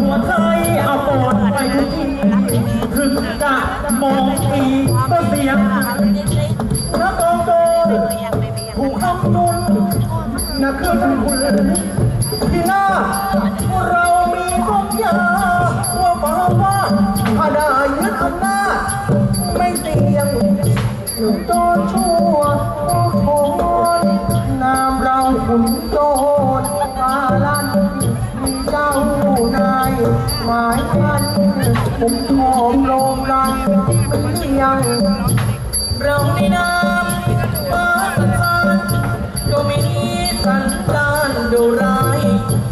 หัวใจเอาปวดไปทุกทีถึงจะมองทีก็เสียงนักกองโดนถูกทำนุนนักเครื่องคุณพี่หน้าเรามีทุกย่างว่าฟ้าว่าถ้าได้ยึดอำนาจไม่เตียงหนุ่มโดนชั่วโคนนามเราขุนโจรมาลัน หมายมันผมขอบโรงรังยังเราในนามมาสถานก็มีสันดานดุร้าย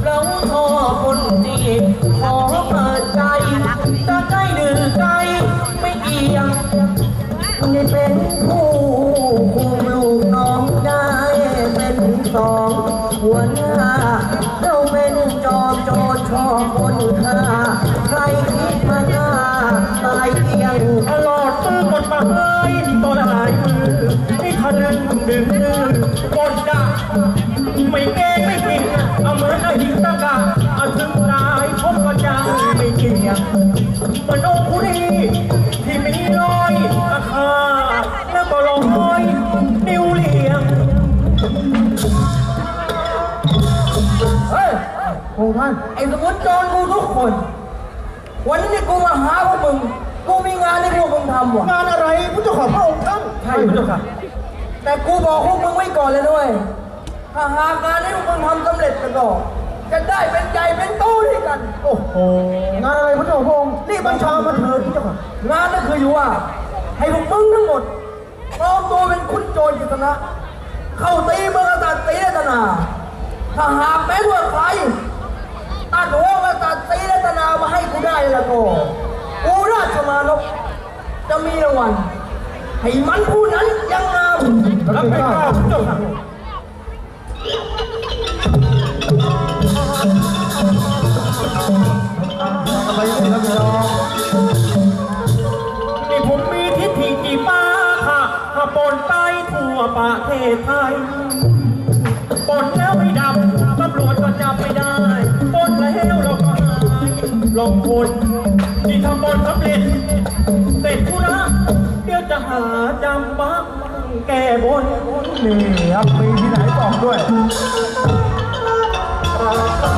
เราทอคนจีขอเปิดใจจะใกล้หรือไกลไม่เกี่ยงนี่เป็นผู้คุมลูกน้องได้เป็นสองหัวหน้าเราเป็นจอมโจรชอบคนฆ่า ครคิดมาหน้าตายเพียงตลอดมือกฎหมายต่อหายมือให้ทะลึ่งดึงดื้อกดด่าไม่เกรงไม่เกรงเอาเหมือนไอ้หินตะกาเอาถึงตายพบกันยังไม่เกี่ยงมันองคุรีที่มีรอยอาคาแล้วก็ลอยนิ้วเลี่ยงเฮ้ยโอ้ท่านไอ้สมุนโจรกูทุกคน วันนี้กูมาหาพวกมึง กูมีงานให้พวกมึงทำว่ะ งานอะไรผู้เจ้าของพระองค์ท่านใช่พระเจ้าค่ะ แต่กูบอกพวกมึงไว้ก่อนเลยด้วย ถ้าหากงานให้พวกมึงทำสำเร็จกันก็จะได้เป็นใหญ่เป็นโตด้วยกัน โอ้โห งานอะไรผู้เจ้าของพระองค์นี่บัญชามาเถิดผู้เจ้าค่ะ งานนั่นคืออยู่ว่า ให้พวกมึงทั้งหมดปลอมตัวเป็นคุณโจรกิตนะ เข้าตีเมืองกษัตริย์ตีรัตนา ถ้าหากแม้ว่าใครตัดหัวกษัตริย์ตีรัตนามาให้กู ได้แล้วก็กูราชมานพจะมีรางวัลให้มันผู้นั้นยังงามรับไปข้าวเจ้าค่ะอะไรกันครับน้องนี่ผมมีทิฏฐิกี่ป้าค่ะปนไปทั่วประเทศไทยปนแล้วไม่ ลงคนที่ทำบนสำเร็จเสร็จธุระเดี๋ยวจะหาจำบักแก้บนนี่ครับมีที่ไหนบอกด้วย